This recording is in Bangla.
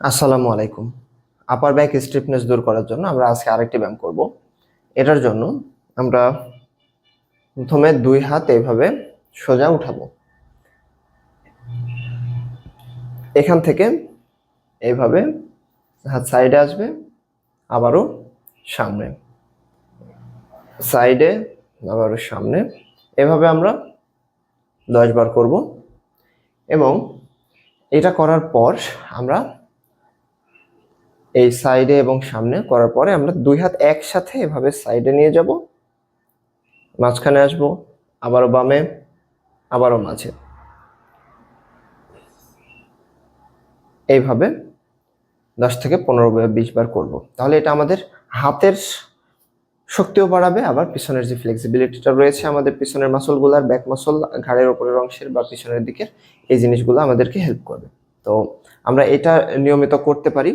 আসসালামু আলাইকুম। আপার ব্যাক স্টিফনেস দূর করার জন্য আমরা আজকে আরেকটি ব্যায়াম করব। এটার জন্য আমরা প্রথমে দুই হাত এইভাবে সোজা উঠাবো। এখান থেকে এইভাবে হাত সাইডে আসবে, আবারও সামনে। সাইডে, আবারও সামনে। এভাবে আমরা দশ বার করব এবং এটা করার পর আমরা এই সাইডে এবং সামনে করার পরে আমরা দুই হাত একসাথে এভাবে সাইডে নিয়ে যাব। মাঝখানে আসব, আবারও বামে, আবারও মাঝে। এইভাবে দশ থেকে পনেরো বিশ বার করব। তাহলে এটা আমাদের হাতের শক্তিও বাড়াবে, আবার পিছনের যে ফ্লেক্সিবিলিটিটা রয়েছে আমাদের পিছনের মাসলগুলার ব্যাক মাসল ঘাড়ের ওপরের অংশের বা পিছনের দিকের এই জিনিসগুলো আমাদেরকে হেল্প করবে। তো আমরা এটা নিয়মিত করতে পারি।